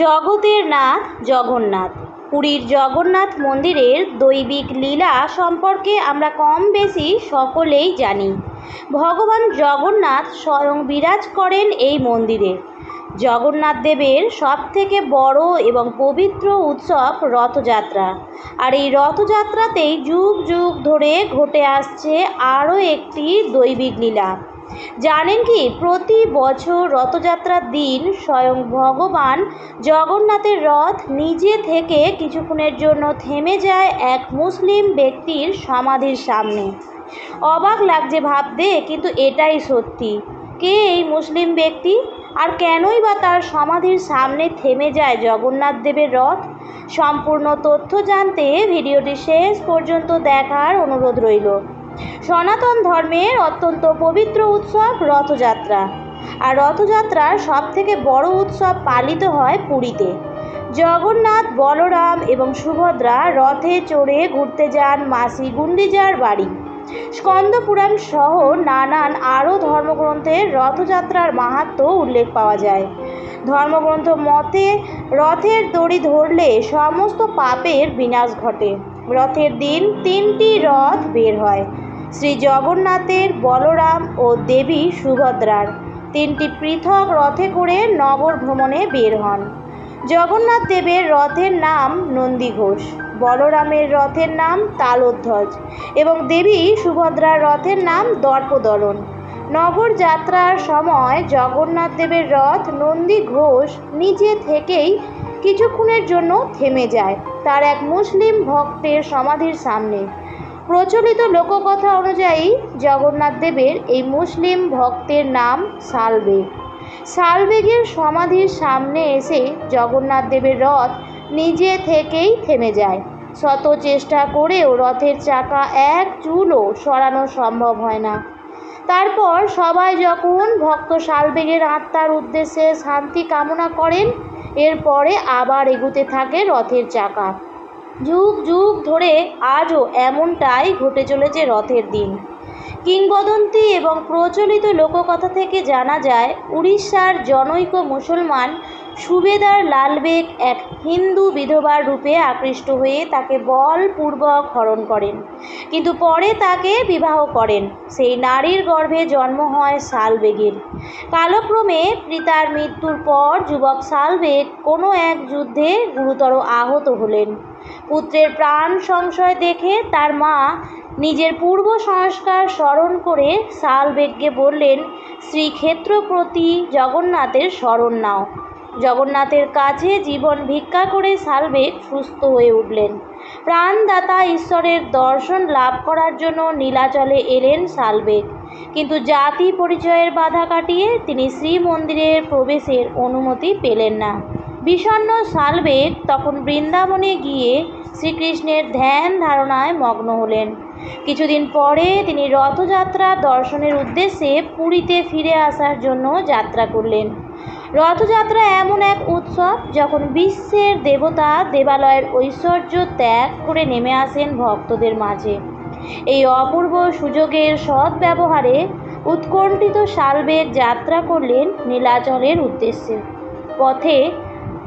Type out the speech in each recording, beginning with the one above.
জগতের নাথ জগন্নাথ। পুরীর জগন্নাথ মন্দিরের দৈবিক লীলা সম্পর্কে আমরা কম বেশি সকলেই জানি। ভগবান জগন্নাথ স্বয়ং বিরাজ করেন এই মন্দিরে। জগন্নাথ দেবের সবথেকে বড় এবং পবিত্র উৎসব রথযাত্রা। আর এই রথযাত্রাতেই যুগ যুগ ধরে ঘটে আসছে আরও একটি দৈবিক লীলা। জানেন কি, প্রতি বছর রথযাত্রার দিন স্বয়ং ভগবান জগন্নাথের রথ নিজে থেকে কিছুক্ষণের জন্য থেমে যায় এক মুসলিম ব্যক্তির সমাধির সামনে। অবাক লাগছে ভাবতে, কিন্তু এটাই সত্যি। কে এই মুসলিম ব্যক্তি? আর কেনই বা তার সমাধির সামনে থেমে যায় জগন্নাথ দেবের রথ? সম্পূর্ণ তথ্য জানতে ভিডিওটি শেষ পর্যন্ত দেখার অনুরোধ রইল। সনাতন ধর্মের অত্যন্ত পবিত্র উৎসব রথযাত্রা। আর রথযাত্রার সবথেকে বড় উৎসব পালিত হয় পুরীতে। জগন্নাথ, বলরাম এবং সুভদ্রা রথে চড়ে ঘুরতে যান মাসি গুন্ডিজার বাড়ি। স্কন্দ পুরাণ সহ নানান আরও ধর্মগ্রন্থের রথযাত্রার মাহাত্ম্য উল্লেখ পাওয়া যায়। ধর্মগ্রন্থ মতে, রথের দড়ি ধরলে সমস্ত পাপের বিনাশ ঘটে। রথের দিন তিনটি রথ বের হয়। শ্রী জগন্নাথের বলরাম ও দেবী সুভদ্রার তিনটি পৃথক রথে করে নগর ভ্রমণে বের হন। জগন্নাথ দেবের রথের নাম নন্দী ঘোষ, বলরামের রথের নাম তালোধ্বজ এবং দেবী সুভদ্রার রথের নাম দর্পদলন নগর যাত্রার সময় জগন্নাথ দেবের রথ নন্দী ঘোষ নিজে থেকেই কিছুক্ষণের জন্য থেমে যায়। তার এক মুসলিম ভক্তের সমাধির সামনে প্রচলিত লোককথা অনুযায়ী জগন্নাথ দেবের এই মুসলিম ভক্তের নাম সালবেগ। সালবেগের সমাধির সামনে এসে জগন্নাথ দেবের রথ নিজে থেকেই থেমে যায়। শত চেষ্টা করেও রথের চাকা এক চুলও সরানো সম্ভব হয় না। তারপর সবাই যখন ভক্ত শালবেগের আত্মার উদ্দেশ্যে শান্তি কামনা করেন, এরপরে আবার এগুতে থাকে রথের চাকা। যুগ যুগ ধরে আজও এমনটাই ঘটে চলেছে রথের দিন। কিংবদন্তি এবং প্রচলিত লোককথা থেকে জানা যায়, উড়িষ্যার জনৈক মুসলমান সুবেদার লালবেগ এক হিন্দু বিধবার রূপে আকৃষ্ট হয়ে তাকে বলপূর্বক হরণ করেন। কিন্তু পরে তাকে বিবাহ করেন। সেই নারীর গর্ভে জন্ম হয় সালবেগের। কালক্রমে পিতার মৃত্যুর পর যুবক সালবেগ কোনো এক যুদ্ধে গুরুতর আহত হলেন। পুত্রের প্রাণ সংশয় দেখে তার মা নিজের পূর্ব সংস্কার স্মরণ করে সালবেগকে বললেন শ্রীক্ষেত্র প্রতি জগন্নাথের স্মরণ নাও। জগন্নাথের কাছে জীবন ভিক্ষা করে সালবেগ সুস্থ হয়ে উঠলেন। প্রাণদাতা ঈশ্বরের দর্শন লাভ করার জন্য নীলাচলে এলেন সালবেগ কিন্তু জাতি পরিচয়ের বাধা কাটিয়ে তিনি শ্রীমন্দিরের প্রবেশের অনুমতি পেলেন না। বিষণ্ন সালবেগ তখন বৃন্দাবনে গিয়ে শ্রীকৃষ্ণের ধ্যান ধারণায় মগ্ন হলেন। কিছুদিন পরে তিনি রথযাত্রা দর্শনের উদ্দেশ্যে পুরীতে ফিরে আসার জন্য যাত্রা করলেন। রথযাত্রা এমন এক উৎসব যখন বিশ্বের দেবতা দেবালয়ের ঐশ্বর্য ত্যাগ করে নেমে আসেন ভক্তদের মাঝে। এই অপূর্ব সুযোগের সৎ ব্যবহারে উৎকণ্ঠিত সালবেগ যাত্রা করলেন নীলাচলের উদ্দেশ্যে। পথে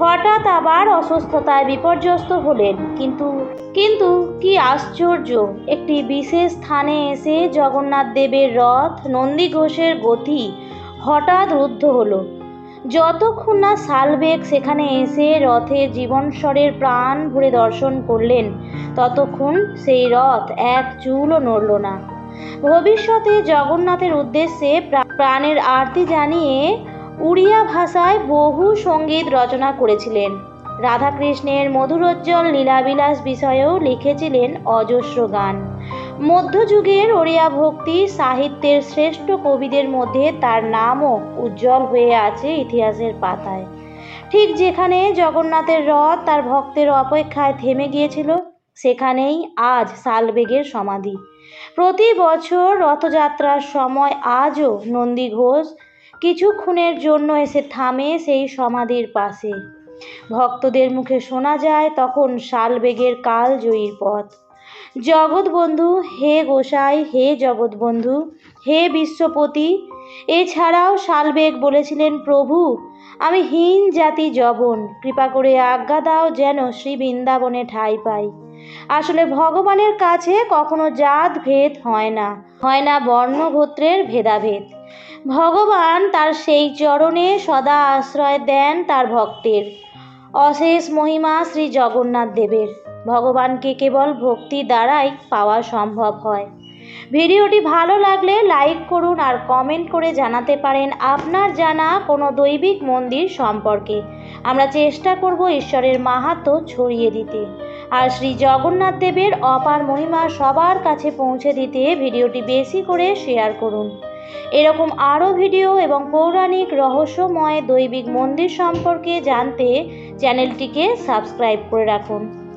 হঠাৎ আবার অসুস্থতায় বিপর্যস্ত হলেন, কিন্তু কিন্তু কি আশ্চর্য, একটি বিশেষ স্থানে এসে জগন্নাথ দেবের রথ নন্দী ঘোষের গতি হঠাৎ রুদ্ধ হলো। যতক্ষণ না সালবেগ সেখানে এসে রথের জীবনস্বরের প্রাণ ভরে দর্শন করলেন, ততক্ষণ সেই রথ এক চুলও নড়ল না। ভবিষ্যতে জগন্নাথের উদ্দেশ্যে প্রাণের আরতি জানিয়ে উড়িয়া ভাষায় বহু সংগীত রচনা করেছিলেন। রাধাকৃষ্ণের মধুরোজ্জ্বল লীলাবিলাস বিষয়েও লিখেছিলেন অজস্র গান। মধ্যযুগের ওড়িয়া ভক্তি সাহিত্যের শ্রেষ্ঠ কবিদের মধ্যে তার নামও উজ্জ্বল হয়ে আছে ইতিহাসের পাতায়। ঠিক যেখানে জগন্নাথের রথ তার ভক্তের অপেক্ষায় থেমে গিয়েছিল, সেখানেই আজ সালবেগের সমাধি। প্রতি বছর রথযাত্রার সময় আজও নন্দী ঘোষ কিছুক্ষণের জন্য এসে থামে সেই সমাধির পাশে। ভক্তদের মুখে শোনা যায়, তখন শালবেগের কালজয়ীর পথ। জগৎবন্ধু হে গোসাই, হে জগৎবন্ধু হে বিশ্বপতি, এছাড়াও শালবেগ বলেছিলেন, প্রভু, আমি হীন জাতি জবন কৃপা করে আজ্ঞা দাও যেন শ্রী বৃন্দাবনে ঠাঁই পাই। আসলে ভগবানের কাছে কখনো জাত ভেদ হয় না হয় না বর্ণ গোত্রের ভেদাভেদ। ভগবান তার সেই চরণে সদা আশ্রয় দেন তার ভক্তের। অশেষ মহিমা শ্রী জগন্নাথ দেবের। ভগবানকে কেবল ভক্তি দ্বারাই পাওয়া সম্ভব হয়। ভিডিওটি ভালো লাগলে লাইক করুন আর কমেন্ট করে জানাতে পারেন আপনার জানা কোনো দৈবিক মন্দির সম্পর্কে। আমরা চেষ্টা করব ঈশ্বরের মাহাত্ম ছড়িয়ে দিতে। আর শ্রী জগন্নাথ দেবের অপার মহিমা সবার কাছে পৌঁছে দিতে ভিডিওটি বেশি করে শেয়ার করুন। এরকম আরও ভিডিও এবং পৌরাণিক রহস্যময় দৈবিক মন্দির সম্পর্কে জানতে চ্যানেলটিকে সাবস্ক্রাইব করে রাখুন।